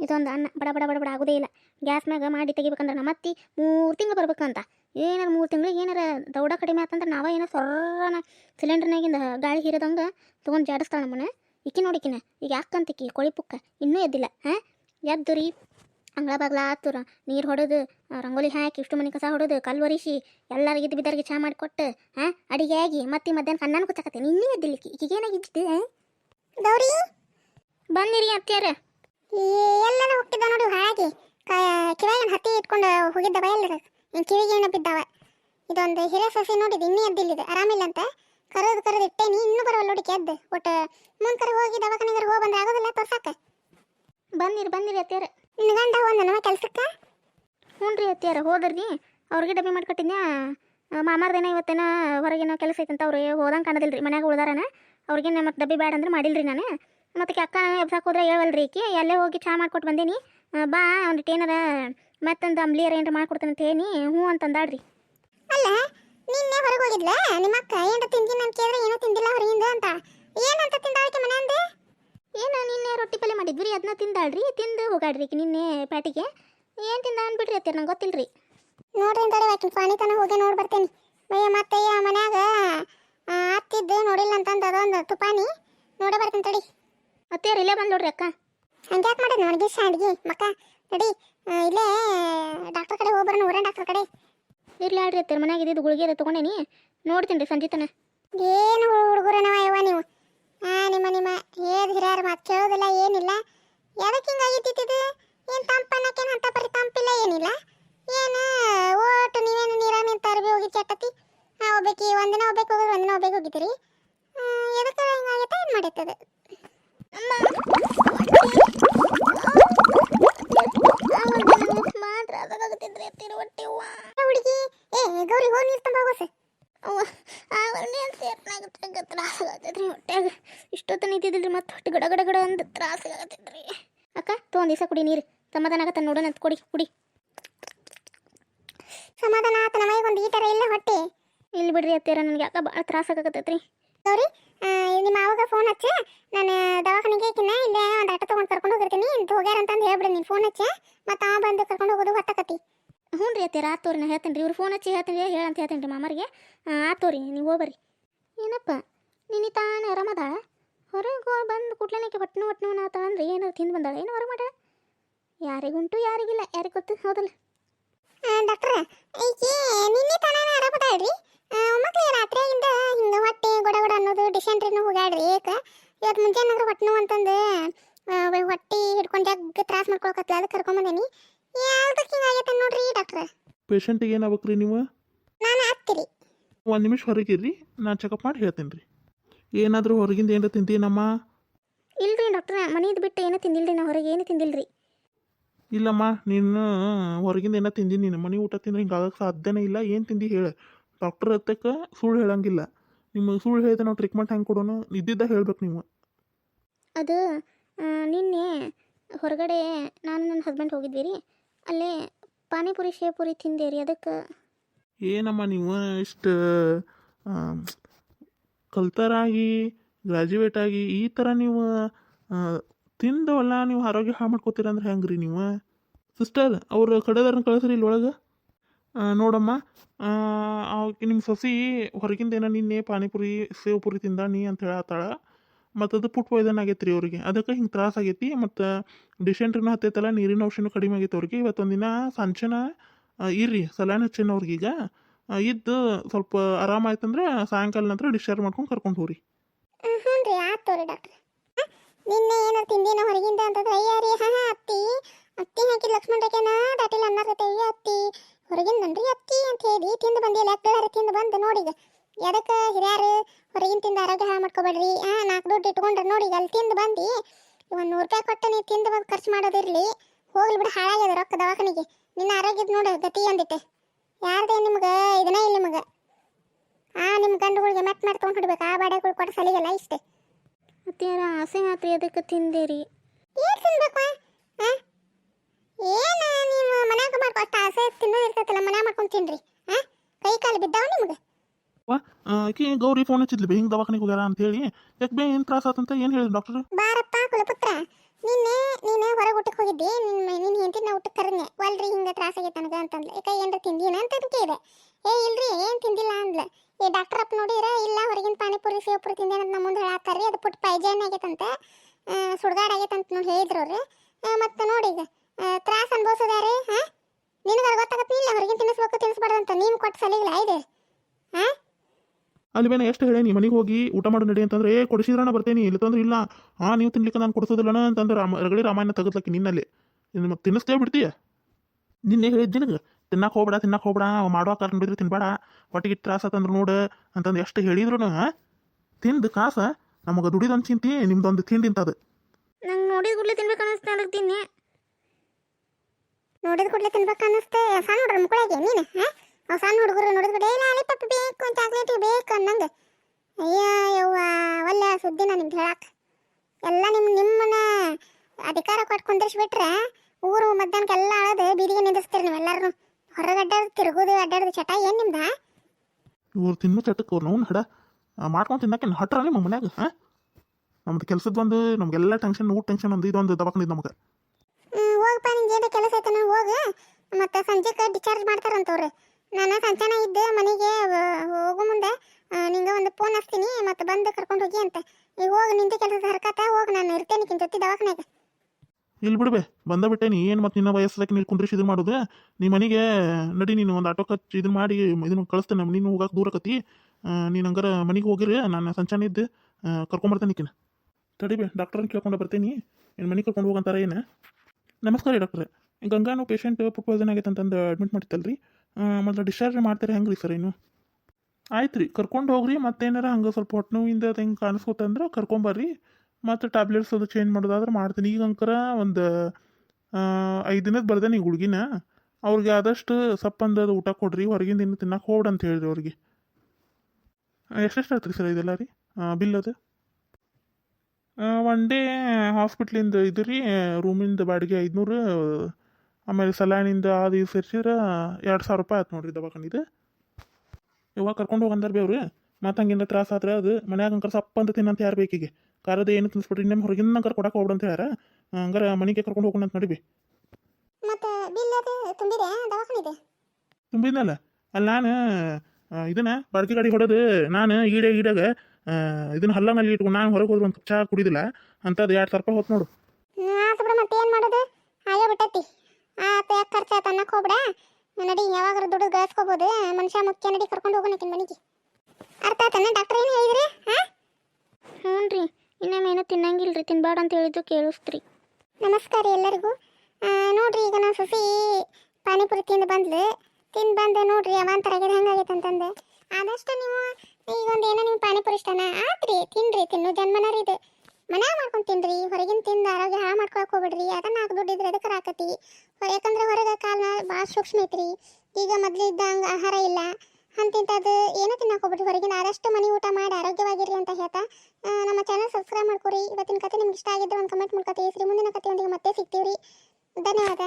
ಇದೊಂದು ಅನ್ನ ಬಡ ಬಡ ಬಡ ಬಡ ಆಗೋದೇ ಇಲ್ಲ. ಗ್ಯಾಸ್ ಮ್ಯಾಗ ಮಾಡಿ ತೆಗಿಬೇಕಂದ್ರೆ ನಮ್ಮ ಅತ್ತಿ ಮೂರು ತಿಂಗಳು ಬರ್ಬೇಕಂತ. ಏನಾರ ಮೂರು ತಿಂಗಳು ಏನಾರ ದೌಡ ಕಡಿಮೆ ಆತಂದ್ರೆ ನಾವ ಏನೋ ಸೊರ್ರನ ಸಿಲಿಂಡರ್ನಾಗಿಂದ ಗಾಳಿ ಹೀರದಂಗೆ ತೊಗೊಂಡು ಜಾಡಿಸ್ತಾಳೆ ನಮ್ಮನೆ ಇಕ್ಕಿ ನೋಡಿಕಿನ ಈಗ ಯಾಕಂತಿಕ್ಕಿ ಕೊಳಿ ಪುಕ್ಕ? ಇನ್ನೂ ಎದ್ದಿಲ್ಲ. ಹಾಂ? ಎದ್ದು ರೀ. ಅಂಗಳ ಬಾಗ್ಲ ಆತುರ. ನೀರು ಹೊಡೆದು ರಂಗೋಲಿ ಹಾಕಿ ಇಷ್ಟು ಮನೆ ಕಸ ಹೊಡೆದು ಕಲ್ವರಿಸಿ ಎಲ್ಲರಿಗೆ ಇದ್ದು ಬಿದ್ದರಿಗೆ ಚಾ ಮಾಡಿಕೊಟ್ಟು ಹಾಂ? ಅಡಿಗೆ ಆಗಿ ಮತ್ತೆ ಮಧ್ಯಾಹ್ನ ಕಣ್ಣಾನು ಕುಚ್ಚಕತ್ತೆ. ಇನ್ನೂ ಎದ್ದಿಲ್ಲ ಗೌರಿ? ಬಂದಿರಿ ಅತ್ಯಾರ ಎಲ್ಲಾರ ಹೋಗ್ತಿದ್ದ ನೋಡಿ ಹಾಗೆ. ಕಿವಿಯನ್ನು ಹತ್ತಿ ಇಟ್ಕೊಂಡು ಹೋಗಿದ್ದವ ಎಲ್ಲರ ಕಿವಿಗೆ ಏನು ಬಿದ್ದಾವ. ಇದೊಂದು ಹಿರೇ ಸಸಿ ನೋಡಿದ್ ಇನ್ನೂ ಎದ್ದಿಲ್ಲಿದೆ. ಆರಾಮಿಲ್ಲ ಅಂತ ಕರೆದು ಕರೆದು ಇಟ್ಟೇನಿ ಇನ್ನೂ ಬರೋಲ್ಲ ನೋಡಿ ಕೆದ್ದು ಒಟ್ಟು ಮುಂದ್ಕರ ಹೋಗಿ ದವಾಖಾನೆಗಾರ ಹೋಗಿ ಬಂದ್ರೆ ಆಗೋದಿಲ್ಲ ತೋರ್ಸಾಕ? ಬಂದಿರಿ ಬಂದಿರಿ ಅತ್ತಿಯರ ನಿನ್ನ ಗಂಡ ಒಂದು ನಮ್ಮ ಕೆಲ್ಸಕ್ಕ? ಹ್ಞೂ ರೀ ಅತ್ತಿಯರ ಹೋದ್ರಿ ಅವ್ರಿಗೆ ಡಬ್ಬಿ ಮಾಡಿಕೊಟ್ಟಿದ್ನ್ಯಾ ಮಾಮಾರ್ದೇನ ಇವತ್ತೇನ ಹೊರಗೇನೋ ಕೆಲಸ ಐತಂತ ಅವ್ರಿಗೆ ಹೋದಂಗೆ ಕಾಣದಿಲ್ಲ ರೀ ಮನ್ಯಾಗ ಉಳ್ದಾರನ. ಅವ್ರಿಗೆ ಮತ್ತೆ ಡಬ್ಬಿ ಬೇಡ ಅಂದ್ರೆ ಮಾಡಿಲ್ಲ ರೀ ನಾನು. ಮತ್ತೆ ಅಕ್ಕ ಎಬ್ಸಕ್ಕೆ ಹೋದ್ರೆ ಹೇಳಲ್ರಿ ಈಕಿ ಎಲ್ಲೇ ಹೋಗಿ ಚಾ ಮಾಡ್ಕೊಟ್ಟು ಬಂದೀನಿ ಬಾ ಅವ್ನಿಟ್ಟು ಏನಾರ ಮತ್ತೊಂದು ಅಂಬ್ಲಿಯರ ಏನಾರ ಮಾಡ್ಕೊಡ್ತಾನೆ ಅಂತ ಹೇಳಿ ಹ್ಞೂ ಅಂತಂದಾಳ್ರಿ. ಅಲ್ಲ ನಿನ್ನೆ ಹೊರಗೆ ಹೋಗಿದ್ಲ? ನಿಮ್ಮ ಅಕ್ಕ ಏನು ತಿಂದಿನ ಅಂತ ಕೇಳಿದ್ರೆ ಏನೋ ತಿಂದಿಲ್ಲ ಹೊರಗಿಂದ ಅಂತ. ಏನಂತ ತಿಂದಾಳಕ್ಕೆ ಮನೆಯಿಂದ? ಏನು ನಿನ್ನೆ ರೊಟ್ಟಿ ಪಲ್ಯ ಮಾಡಿದ್ವಿ ರೀ ಅದನ್ನ ತಿಂದಾಳ್ರಿ ತಿಂದು ಹೋಗಾಡ್ರಿ ಈಕಿ ನಿನ್ನೆ ಪ್ಯಾಟಿಗೆ. ಏನು ತಿಂದ ಅಂದ್ಬಿಟ್ರಿ ಅತ್ತೆ ನಂಗೆ ಗೊತ್ತಿಲ್ಲ ರೀ ನೋಡ್ರಿ ತಡಿ ಆಕಿನ ಫಾನಿ ತನ ಹೋಗಿ ನೋಡಿ ಬರ್ತೇನೆ. ಮಯ್ಯ ಮತ್ತೆ ಮನ್ಯಾಗ ಅತ್ತಿದ್ದು ನೋಡಿಲ್ಲ ಅಂತಂದು ಅದೊಂದು ತುಪಾನಿ. ನೋಡೇ ಬರ್ತೀನಿ ತಡಿ. ಅತ್ಯಾರ ಇಲ್ಲೇ ಬಂದ್ ನೋಡ್ರಿ ಅಕ್ಕ. ಹಂಗ್ಯಾಕೆ ಮಾಡೋದು ನನಗೆ ಅಡ್ಗಿ? ಮಕ್ಕ ನಡಿ ಇಲ್ಲೇ ಡಾಕ್ಟರ್ ಕಡೆ ಹೋಗ್ಬರೋಣ ಊರ ಡಾಕ್ಟರ್ ಕಡೆ. ಇರ್ಲಿ ಆಡ್ರಿ ಅತ್ತೆ ಮನ್ಯಾಗ ಇದ್ದಿದ್ದು ಗುಳಿಗೆ ಅದ ತೊಗೊಂಡೇನಿ ನೋಡ್ತೀನಿ ರೀ ಸಂಜಿತನ. ಏನು ಹುಡುಗರನವ ಯವ್ವ ನೀವು? ಹಾಂ ನಿಮ್ಮ ನಿಮ್ಮ ಏದು ಹಿರಿಯರ ಮಾತು ಕೇಳೋದಿಲ್ಲ ಏನಿಲ್ಲ. ಎದಕ್ಕೆ ಹಿಂಗಾಗಿತ್ತಿದ್ದು ಏನು ತಂಪನ್ನಕ್ಕೇನು ಅಂತ ಬರೀ ತಂಪಿಲ್ಲ ಏನಿಲ್ಲ. ಏನು ಓಟು ನೀವೇನು ನೀರಾಗ ನಿಂತ ಅರ್ಬಿ ಹೋಗಿ ಚಟ್ಟತಿ ಹಾಂ ಹೋಗ್ಬೇಕಿ ಒಂದಿನ ಹೋಗ್ಬೇಕು ಹೋಗೋದು ಒಂದಿನ ಹೋಗಿದ್ರಿ ಹೋಗಿದ್ದೀರಿ. ಎದಕ್ಕೆ ಹಿಂಗಾಗೈತೆ ಏನು ಮಾಡೈತದು ಇಷ್ಟೊತ್ತು ನಿಂತಿದ್ರಿ ಮತ್ತೆ ಹೊಟ್ಟೆ ಗಡ ಗಡ ಅಂತ ತ್ರಾಸ ಆಗತ್ತೈತ್ರಿ ಅಕ್ಕ ತೊಗೊಂದು ದಿವಸ ಕುಡಿ ನೀರು ಸಮಾಧಾನ ಆಗತ್ತ ನೋಡೋಣ ಅಂತ ಕೊಡಿ ಸಮಾಧಾನ ಆತ ನಮಗೆ ಈ ಥರ ಇಲ್ಲ ಹೊಟ್ಟೆ. ಇಲ್ಲಿ ಬಿಡ್ರಿ ಅತ್ತೀರ ನನಗೆ ಯಾಕೆ ಭಾಳ ತ್ರಾಸ ಆಗತ್ತೈತ್ರಿ ಗೌರಿ ಆ, ನಿಮ್ಮ ಅವಾಗ ಫೋನ್ ಹಚ್ಚೆ ನಾನು ದವಾಖಾನೆಗೆ ಕಿನ್ನ ಇಲ್ಲೇ ಒಂದು ಆಟೋ ತೊಗೊಂಡು ಕರ್ಕೊಂಡು ಹೋಗಿರ್ತೀನಿ ಇಂತ ಹೋಗ್ಯಾರ ಅಂತಂದು ಹೇಳ್ಬಿಡಿ ನೀನು ಫೋನ್ ಹಚ್ಚೆ ಮತ್ತು ಆ ಬಂದು ಕರ್ಕೊಂಡು ಹೋಗೋದು ಹೊತ್ತಕತಿ ಹ್ಞೂ ರೀ ಅತ್ತೀರ ಆತೋರಿ ನಾ ಹೇಳ್ತೀನಿ ರೀ ಇವ್ರು ಫೋನ್ ಹಚ್ಚಿ ಹೇಳ್ತೀನಿ ರೀ ಹೇಳಂತ ಹೇಳ್ತೀನಿ ರೀ ಮಾಮರಿಗೆ. ಆತೋರಿ ನೀವು ಹೋಗ್ಬರ್ರಿ. ಏನಪ್ಪ ನಿನ್ನೆ ತಾನೇ ಆರಾಮದಾಳ ಹೊರಗೆ ಬಂದು ಕುಟ್ಲನಕ್ಕೆ ಹೊಟ್ಟನು ಹೊಟ್ಟನು ಆತ ಅಂದ್ರೆ ಏನಾರು ತಿಂದು ಬಂದಾಳ ಏನು ಹೊರ ಮಾಡ ಯಾರಿಗುಂಟು ಯಾರಿಗಿಲ್ಲ ಯಾರಿಗೆ ಗೊತ್ತು ಹೌದಲ್ಲ? ಡಾಕ್ಟ್ರ ಈಕೆ ನಿನ್ನೆ ತಾನೇ ಆರಾಮದಾಳ್ರಿ ಮಕ್ಳು ರಾತ್ರಿಯಿಂದ ಹಿಂಗೆ ಹೊಟ್ಟೆ ಗೊಡ ಗೊಡ ಅನ್ನೋದು ಡಿಸೆಂಟ್ರಿನೂ ಹೋಗ್ಯಾಡ್ರಿ ಏಕ. ಇವತ್ತು ಮುಂಜಾನೆ ಅಂದ್ರೆ ಹೊಟ್ಟೆ ನೋವು ಅಂತಂದು ಹೊಟ್ಟೆ ಹಿಡ್ಕೊಂಡು ಜಗ್ಗ ತ್ರಾಸ ಮಾಡ್ಕೊಳಕತ್ತಲ್ಲ ಅದಕ್ಕೆ ಕರ್ಕೊಂಬಂದೇನಿ ಯಾವ್ದಕ್ಕೆ ಹಿಂಗಾಗೈತೆ ನೋಡ್ರಿ ಡಾಕ್ಟ್ರ? ಪೇಷಂಟಿಗೆ ರೀ ನೀವು? ನಾನು ಹಾಕ್ತೀರಿ ಒಂದು ನಿಮಿಷ ಹೊರಗಿರ್ರಿ ನಾನು ಚೆಕಪ್ ಮಾಡಿ ಹೇಳ್ತೀನಿ ರೀ ಏನಾದರೂ ಹೊರಗಿಂದ ಏನಾರ ತಿಂತೀನಮ್ಮ? ಇಲ್ರಿ ಡಾಕ್ಟ್ರ ಮನೆದು ಬಿಟ್ಟು ಏನೂ ತಿಂದಿಲ್ರಿ ನಾ ಹೊರಗೆ ಏನು ತಿಂದಿಲ್ರಿ. ಇಲ್ಲಮ್ಮ ನೀನು ಹೊರಗಿಂದ ಏನೋ ತಿಂದಿ ನೀನು ಮನೆ ಊಟ ತಿಂದ್ರೆ ಹಿಂಗಾಗಕ್ಕೆ ಸಾಧ್ಯನೇ ಇಲ್ಲ ಏನು ತಿಂದು ಹೇಳು. ಡಾಕ್ಟರ್ ಹತ್ತಕ್ಕೆ ಸುಳ್ಳು ಹೇಳಂಗಿಲ್ಲ. ನಿಮಗೆ ಸುಳ್ಳು ಹೇಳಿದ್ರೆ ನಾವು ಟ್ರೀಟ್ಮೆಂಟ್ ಹೆಂಗೆ ಕೊಡೋಣ ಇದ್ದಿದ್ದ ಹೇಳ್ಬೇಕು ನೀವು. ಅದು ನಿನ್ನೆ ಹೊರಗಡೆ ನಾನು ನನ್ನ ಹಸ್ಬೆಂಡ್ ಹೋಗಿದ್ವಿ ರೀ. ಅಲ್ಲೇ ಪಾನಿಪುರಿ ಶೇಪುರಿ ತಿಂದೆ ರೀ ಅದಕ್ಕೆ. ಏನಮ್ಮ ನೀವು? ಇಷ್ಟು ಕಲ್ತರಾಗಿ ಗ್ರ್ಯಾಜುಯೇಟ್ ಆಗಿ ಈ ಥರ ನೀವು ತಿಂದವಲ್ಲ ನೀವು ಆರೋಗ್ಯ ಹಾಳು ಮಾಡ್ಕೋತೀರ ಅಂದ್ರೆ ಹೆಂಗೆ ರೀ ನೀವು? ಸಿಸ್ಟರ್ ಅವ್ರ ಕಡೆದಾರನ್ನ ಕಳಿಸ್ರಿ ಇಲ್ಲಿ ಒಳಗೆ ನೋಡಮ್ಮ ಆಕೆ ನಿಮ್ಮ ಸೊಸಿ ಹೊರಗಿಂದ ಏನೋ ನಿನ್ನೆ ಪಾನಿಪುರಿ, ಸೇವ್ ಪುರಿ ನೀ ಅಂತ ಹೇಳತ್ತಾಳ ಮತ್ತು ಅದು ಪುಟ್ ಪಾಯ್ಸನ್ ಆಗೈತೆ ರೀ ಅವ್ರಿಗೆ. ಅದಕ್ಕೆ ಹಿಂಗೆ ತ್ರಾಸ ಆಗೈತಿ, ಮತ್ತು ಡಿಸೆಂಟ್ರಿನೂ ಹತ್ತೈತಲ್ಲ, ನೀರಿನ ಅಂಶನೂ ಕಡಿಮೆ ಆಗೈತೆ ಅವ್ರಿಗೆ. ಇವತ್ತೊಂದು ದಿನ ಸಂಚನ ಇರ್ರಿ ಸಲಾನ್ ಹಚ್ಚಿನ ಅವ್ರಿಗೀಗ. ಇದ್ದು ಸ್ವಲ್ಪ ಆರಾಮಾಯ್ತಂದ್ರೆ ಸಾಯಂಕಾಲ ನಂತರ ಡಿಸ್ಚಾರ್ಜ್ ಮಾಡ್ಕೊಂಡು ಕರ್ಕೊಂಡು ಹೋಗ್ರಿ. ಹ್ಞೂ ರೀ ಆಯ್ತು ನಿನ್ನೆ ಏನೋ ತಿಂದಿನ ಹೊರಗಿಂದ ಅಂತಂದ್ರೆ, ಅಯ್ಯ ರೀ, ಹಾ ಅತ್ತಿ. ಅತ್ತಿ ಹಾಕಿ ಲಕ್ಷ್ಮಣ ರೇಖೆನ ದಾಟಿಲ್ಲ ಅನ್ನರ್ತೈತೆ ಅಯ್ಯ ಅತ್ತಿ ಹೊರಗಿಂದನ್ರಿ ಅತ್ತಿ ಅಂತ ಹೇಳಿ ತಿಂದು ಬಂದಿಲ್ಲ ಎಕ್ಕಳಾರ ತಿಂದು ಬಂದು ನೋಡಿಗ ಎದಕ್ಕೆ ಹಿರಿಯರು ಹೊರಗಿನ ತಿಂದು ಆರೋಗ್ಯ ಹಾಳು ಮಾಡ್ಕೋಬೇಡ್ರಿ? ಹಾಂ ನಾಲ್ಕು ದುಡ್ಡು ಇಟ್ಕೊಂಡ್ರೆ ನೋಡಿ ಅಲ್ಲಿ ತಿಂದು ಬಂದು ಒಂದು ನೂರು ರೂಪಾಯಿ ಕೊಟ್ಟು ನೀ ತಿಂದು ಬಂದು ಖರ್ಚು ಮಾಡೋದಿರಲಿ ಹೋಗ್ಲಿ ಬಿಡು ಹಾಳಾಗ್ಯದ ರೊಕ್ಕ ದವಾಖಾನಿಗೆ. ನಿನ್ನ ಆರೋಗ್ಯದ ನೋಡು ಗತಿ ಅಂದಿಟ್ಟೆ ಯಾರ್ದೇ ನಿಮ್ಗೆ ಇದನ್ನ ಇಲ್ಲ ನಿಮಗೆ. ಆ ನಿಮ್ಮ ಗಂಡುಗಳಿಗೆ ಮೆಟ್ ಮಾಡಿ ತೊಗೊಂಡು ಹಿಡ್ಬೇಕು. ಆ ಬಾಡೆಗಳು ಕೊಟ್ಟು ಸಲಿಗೆಲ್ಲ ಇಷ್ಟೇ. ಅತ್ಯಾರ ಆಸೆ ಮಾತ್ರ ಅದಕ್ಕೆ ತಿಂದೇರಿ? ಏನು ತಿನ್ಬೇಕು ಆ? ಏನು ನೀವು ಮನ್ಯಾಗ ಮಾಡ್ಕೊ ಅಷ್ಟು ಆಸೆ ತಿನ್ನೋದು ಇರ್ತೈತಲ್ಲ ಮನ್ಯಾಗ ಮಾಡ್ಕೊಂಡು ತಿನ್ರಿ. ಕೈ ಕಾಲು ಬಿದ್ದಾವ ನಿಮ್ಗೆ? ಆಕಿ ಗೌರಿ ಫೋನ್ ಹಚ್ಚಿದ್ಲಿ ಬೇ ಹಿಂಗೆ ದವಾಖಾನಿಗೆ ಹೋಗ್ಯಾರ ಅಂತ ಹೇಳಿ ಯಾಕೆ ಬೇ ಏನು ತ್ರಾಸ ಆತಂತ ಏನು ಹೇಳಿದ್ರು ಡಾಕ್ಟರ್ ಬಾರಪ್ಪ ಕುಲಪುತ್ರ ನಿನ್ನೆ ನೀನು ಹೊರಗೆ ಊಟಕ್ಕೆ ಹೋಗಿದ್ದೆ ನಿನ್ನ ನಿನ್ನ ಹೆಂಡತಿ ನಾ ಊಟಕ್ಕೆ ಕರೆದ್ನೆ. ಒಲ್ರಿ ಹಿಂಗೆ ತ್ರಾಸ ಆಗೈತೆ ನನಗೆ ಅಂತಂದ್ಲು. ಯಾಕೆ ಏನ್ರ ತಿಂದಿನ ಅಂತ ಕೇಳಿದೆ. ಏ ಇಲ್ರಿ ಏನು ತಿಂದಿಲ್ಲ ಅಂದ್ಲೆ. ಏ ಡಾಕ್ಟರ್ ಅಪ್ಪ ನೋಡಿರ ಇಲ್ಲ ಹೊರಗಿನ ಪಾನಿಪುರಿ ಸೇವಪುರಿ ತಿಂದೇನೆ ಅಂತ ನಮ್ಮ ಮುಂದೆ ಹೇಳತ್ತಾರ್ರಿ ಅದು ಪುಟ್ ಪೈಜಾನ್ ಆಗೈತಂತ ಸುಡ್ಗಾಡ್ ಆಗೈತಂತ ನೋಡಿ ಹೇಳಿದ್ರು ಅವ್ರಿ. ಮತ್ತು ನೋಡಿ ಈಗ ತ್ರಾಸ ಅನ್ಭವಿಸೋದಾರೆ ಹಾಂ? ನಿನಗೆ ಗೊತ್ತಾಗತ್ತೆ? ಇಲ್ಲ ಹೊರಗಿನ ತಿನ್ನಿಸ್ಬೇಕು ತಿನ್ನಿಸ್ಬಾರ್ದಂತ. ನೀನು ಕೊಟ್ಟು ಸಲಿಗಿಲ್ಲ ಇದೆ? ಹಾಂ ಅಲ್ಲಿ ಬೇನೆ ಎಷ್ಟು ಹೇಳೇನಿ ಮನೆಗೆ ಹೋಗಿ ಊಟ ಮಾಡು ನಡಿ ಅಂತಂದ್ರೆ ಏ ಕೊಡಿಸಿದ್ರಣ ಬರ್ತೇನೆ ಇಲ್ಲ ತಂದ್ರೆ ಇಲ್ಲ. ಆ ನೀವು ತಿನ್ಲಿಕ್ಕೆ ನಾನು ಕೊಡಿಸೋದಿಲ್ಲಣ ಅಂತಂದ್ರೆ ರಾಮ ರಗಡಿ ರಾಮಾಯಣ ತೆಗೆದ್ಲಕ್ಕೆ ನಿನ್ನಲ್ಲಿ. ಇನ್ನು ಮತ್ತೆ ತಿನ್ನಿಸ್ತೇ ಬಿಡ್ತೀಯ? ನಿನ್ನೆ ಹೇಳಿದ್ದು ನಿನಗೆ ತಿನ್ನಕ್ಕೆ ಹೋಗ್ಬೇಡ ತಿನ್ನಕ್ಕೆ ಹೋಗ್ಬೇಡ ಅವ ಮಾಡೋ ಕಾರಣ ಬಿದ್ರೆ ತಿನ್ಬೇಡ. ಹೊಟ್ಟೆಗೆ ತ್ರಾಸ ತಂದ್ರೆ ನೋಡು ಅಂತಂದು ಎಷ್ಟು ಹೇಳಿದ್ರು ತಿಂದು ಕಾಸ ನಮಗೆ ದುಡಿದೊಂದು ಚಿಂತಿ ನಿಮ್ದೊಂದು ತಿಂಡಿ ಅಂತದು ನಂಗೆ ನೋಡಿ ಕೂಡಲೇ ತಿನ್ಬೇಕು ಅನ್ನಿಸ್ತಾ ತಿನ್ನಿ. ನೋಡಿದ ಕೂಡಲೇ ತಿನ್ಬೇಕು ಅನ್ನಿಸ್ತೆ. ಸಣ್ಣ ಹುಡುಗರು ಮುಕ್ಕಳಾಗಿ ನೀನು, ಹಾಂ? ಸಣ್ಣ ಹುಡುಗರು ನೋಡಿದ ಕೂಡಲೇ ಲಾಲಿಪಾಪ್ ಬೇಕು ಚಾಕ್ಲೇಟ್ ಬೇಕು ಅನ್ನಂಗೆ. ಅಯ್ಯ, ಯವ್ವ, ಒಳ್ಳೆ ನಾನು ನಿಮ್ಗೆ ಹೇಳಕ್ಕೆ ಎಲ್ಲ ನಿಮ್ಮ ನಿಮ್ಮನ್ನ ಅಧಿಕಾರ ಕೊಟ್ಟು ಬಿಟ್ರೆ ಊರು ಮಧ್ಯಾಹ್ನಕ್ಕೆ ಎಲ್ಲ ಅಳದು ಬೀದಿಗೆ ನಿಂದಿಸ್ತೀರಿ ನೀವೆಲ್ಲರೂ ಹೊರಗೆ ಅಡ್ಡಾಡ್ದು ತಿರುಗೋದು, ಅಡ್ಡಾಡ್ದು ಚಟ ಏನು ನಿಮ್ದು? ಇವ್ರು ತಿನ್ನೋ ಚಟಕ್ಕೆ ಅವ್ರು ನೋವು ಹಡ. ಮಾಡ್ಕೊಂಡು ತಿನ್ನಕ್ಕೆ ಹಟ್ರ ನಮ್ಮ ಮನ್ಯಾಗ, ಹಾಂ? ನಮ್ದು ಕೆಲ್ಸದ ಒಂದು, ನಮಗೆಲ್ಲ ಟೆನ್ಷನ್ ಊಟ ಟೆನ್ಷನ್ ಒಂದು, ಇದೊಂದು ದವಾಖಾನಿದ್ ನಮಗೆ. ಹೋಗಪ್ಪ ನಿಂಗೆ ಏನು ಕೆಲಸ ಐತೆ ನಾನು ಹೋಗು. ಮತ್ತು ಸಂಜೆಗೆ ಡಿಸ್ಚಾರ್ಜ್ ಮಾಡ್ತಾರಂತವ್ರಿ. ನಾನು ಸಂಜೆನ ಇದ್ದೆ ಮನೆಗೆ ಹೋಗೋ ಮುಂದೆ. ನಿಂಗೆ ಒಂದು ಫೋನ್ ಹಚ್ತೀನಿ, ಮತ್ತು ಬಂದು ಕರ್ಕೊಂಡು ಹೋಗಿ ಅಂತ. ಈಗ ಹೋಗಿ, ನಿಂದೆ ಕೆಲಸದ ಹರ್ಕತ್ತ ಹೋಗಿ, ನಾನು ಇರ್ತೇನೆ ಕಿನ್ ಜೊತೆ ದವಾಖಾನೆಗೆ ಇಲ್ಲಿ ಬಿಡ್ಬೆ ಬಂದ ಬಿಟ್ಟೆ ನೀ ಏನು ಮತ್ತೆ ನಿನ್ನ ವಯಸ್ಸಕ್ಕೆ ನೀನು ಕುಂದ್ರಿಸಿ ಇದು ಮಾಡೋದು? ನೀ ಮನೆಗೆ, ನಡಿ, ನೀನು ಒಂದು ಆಟೋ ಖರ್ಚು ಇದು ಮಾಡಿ ಇದನ್ನು ಕಳಿಸ್ತೇನೆ ನೀನು ಹೋಗಕ್ಕೆ ದೂರ ಕತ್ತಿ ನೀನು ಹಂಗಾರ ಮನೆಗೆ ಹೋಗಿರಿ, ನಾನು ಸಂಚಾನ ಇದ್ದು ಕರ್ಕೊಂಬರ್ತೇನೆ ಈಕಿನ. ತಡಿಬೆ ಡಾಕ್ಟರ್ನ ಕೇಳ್ಕೊಂಡು ಬರ್ತೀನಿ. ಏನು ಮನೆಗೆ ಕರ್ಕೊಂಡು ಹೋಗಂತಾರೆ ಏನು? ನಮಸ್ಕಾರ ರೀ ಡಾಕ್ಟ್ರೆ. ಗಂಗಾನು ಪೇಷಂಟ್ ಪ್ರಪೋಸನ್ ಆಗೈತೆ ಅಂತಂದು ಅಡ್ಮಿಟ್ ಮಾಡಿತ್ತಲ್ರಿ. ಮೊದಲು ಡಿಸ್ಚಾರ್ಜ್ ಮಾಡ್ತಾರೆ ಹೆಂಗೆ ರೀ ಸರ್ ಇನ್ನು? ಆಯ್ತು ರೀ ಕರ್ಕೊಂಡು ಹೋಗ್ರಿ, ಮತ್ತೇನಾರ ಹಂಗೆ ಸ್ವಲ್ಪ ಹೊಟ್ಟೆ ನೋವಿಂದ ಅದು ಹಿಂಗೆ ಕಾಣಿಸ್ಕೊತಂದ್ರೆ ಕರ್ಕೊಂಬರ್ರಿ ಮತ್ತು ಟ್ಯಾಬ್ಲೆಟ್ಸ್ ಅದು ಚೇಂಜ್ ಮಾಡೋದಾದ್ರೆ ಮಾಡ್ತೀನಿ. ಈಗ ಅಂಕರ ಒಂದು ಐದು ದಿನದ ಬರ್ದೇನೆ ಈಗ ಹುಡುಗಿನ. ಅವ್ರಿಗೆ ಆದಷ್ಟು ಸಪ್ಪಂದದ ಊಟ ಕೊಡ್ರಿ, ಹೊರಗಿಂದ ಇನ್ನು ತಿನ್ನಕ್ಕೆ ಹೋಗ್ಬಿಡ ಅಂತ ಹೇಳಿರಿ ಅವ್ರಿಗೆ. ಎಷ್ಟೆಷ್ಟು ರೀ ಸರ್ ಇದೆಲ್ಲ ರೀ? ಬಿಲ್ ಅದು? ಒನ್ ಡೇ ಹಾಸ್ಪಿಟ್ಲಿಂದ ಇದು ರೀ ರೂಮಿಂದ ಬಾಡಿಗೆ ಐದುನೂರು ಆಮೇಲೆ ಸಲಾನಿಂದ ಅದು ಇದು ಸೇರಿಸಿದ್ರೆ ಎರಡು ಸಾವಿರ ರೂಪಾಯಿ ಆಯ್ತು ನೋಡಿರಿ ದವಾಖಾನಿದು ಇವಾಗ ಕರ್ಕೊಂಡು ಹೋಗಂದಾರ ಬಿ ಅವರು. ಮತ್ತು ಹಂಗಿಂದ ತ್ರಾಸ ಆದ್ರೆ ಅದು ಮನ್ಯಾಗ ಅಂಕರ್ ಸಪ್ಪ ಅಂತ ತಿನ್ನಂತ ಯಾರು ಬೇಕಿಗೆ ಕಾರದ ಏನು ತಿನ್ಸ್ಬಿಟ್ರಿ ನಿಮ್ಮ ಹೊರಗಿಂದ ಅಂಕರ್ ಕೊಡಕ್ಕೆ ಹೋಗ್ಬಿಡ ಅಂತ ಯಾರ? ಹಂಗಾರೆ ಮನೆಗೆ ಕರ್ಕೊಂಡು ಹೋಗೋಣ ಅಂತ ನಡಿಬಿ. ತುಂಬಿದ್ನಲ್ಲ? ಅಲ್ಲಿ ನಾನು ಇದನ್ನ ಬಾಡ್ಗೆ ಗಾಡಿ ಹೊಡೆದು ನಾನು ಈಡೆ ಈಡಾಗ ಇದನ್ನ ಹಲ್ಲನಲ್ಲಿ ಇಟ್ಕೊಂಡು ನಾನು ಹೊರಗೆ ಹೋದ್ರೆ ಒಂದು ಚಹಾ ಕುಡಿದಿಲ್ಲ. ಅಂಥದ್ದು ಎರಡು ಸಾವಿರ ರೂಪಾಯಿ ಹೊತ್ತು ನೋಡು ಆತು ಬಿಡ ಮತ್ತೆ ಏನು ಮಾಡೋದು? ಆಗೇ ಬಿಟ್ಟೈತಿ. ಆತ ಯಾಕೆ ಖರ್ಚು ಆಯ್ತು ಅನ್ನಕ್ಕೆ ಹೋಗ್ಬಿಡ. ನಡಿ ಯಾವಾಗಾರ ದುಡ್ಡು ಗಳಿಸ್ಕೋಬೋದು. ಮನುಷ್ಯ ಮುಖ್ಯ ನಡಿ ಕರ್ಕೊಂಡು ಹೋಗೋಣ ಆಕಿನ ಮನೆಗೆ. ಅರ್ಥ ಆತನ ಡಾಕ್ಟರ್ ಏನು ಹೇಳಿದ್ರಿ? ಹಾಂ? ಹ್ಞೂ ರೀ. ಇನ್ನೇನು ತಿನ್ನಂಗಿಲ್ಲ ರೀ ತಿನ್ಬೇಡ ಅಂತ ಹೇಳಿದ್ದು ಕೇಳಿಸ್ತ್ರಿ. ನಮಸ್ಕಾರ ಎಲ್ಲರಿಗೂ. ನೋಡ್ರಿ ಈಗ ನಾನು ಸಸಿ ಪಾನಿಪುರಿ ತಿಂದು ಬಂದ್ಲು. ತಿಂದು ಬಂದೆ ನೋಡ್ರಿ ಅವಾಂತರ ಆಗ್ಯದ ಹೆಂಗಾಗೈತೆ ಅಂತಂದು. ಆದಷ್ಟು ನೀವು ಈಗ ಒಂದು ಏನೋ ನೀವು ಪಾನಿಪುರಿ ಇಷ್ಟನ ಆತ್ರಿ, ತಿನ್ರಿ, ತಿನ್ನು ಜನ್ಮನ ಇದೆ ಇದು ಮನ್ಯಾಗ ಮಾಡ್ಕೊಂಡು ತಿನ್ರಿ, ಹೊರಗಿನ ತಿಂದ ಆರೋಗ್ಯ ಹಾಳು ಮಾಡ್ಕೊಳಕ್ ಹೋಗ್ಬಿಡ್ರಿ. ಅದನ್ನ ನಾಲ್ಕು ದುಡ್ಡು ಇದ್ರೆ ಅದಕ್ಕೆ ಹಾಕತಿ ಯಾಕಂದ್ರೆ ಹೊರಗೆ ಕಾಲ ಭಾಳ ಸೂಕ್ಷ್ಮ ಐತ್ರಿ. ಈಗ ಮೊದ್ಲು ಇದ್ದಂಗೆ ಆಹಾರ ಇಲ್ಲ. ಅಂತಿಂಥದ್ದು ಏನೋ ತಿನ್ನಕ್ಕೆ ಹೋಗ್ಬಿಡ್ರಿ? ಹೊರಗಿನ ಆದಷ್ಟು ಮನೆ ಊಟ ಮಾಡಿ ಆರೋಗ್ಯವಾಗಿರ್ರಿ ಅಂತ ಹೇಳ್ತಾ. ನಮ್ಮ ಚಾನಲ್ ಸಬ್ಸ್ಕ್ರೈಬ್ ಮಾಡ್ಕೊರಿ. ಇವತ್ತಿನ ಕತೆ ನಿಮ್ಗೆ ಇಷ್ಟ ಆಗಿದ್ರೆ ಒಂದು ಕಮೆಂಟ್ ಮೂಲಕ ತಿಳಿಸ್ರಿ ಮುಂದಿನ ಕಥೆಯೊಂದಿಗೆ ಮತ್ತೆ ಸಿಗ್ತೀವ್ರಿ. ಧನ್ಯವಾದ.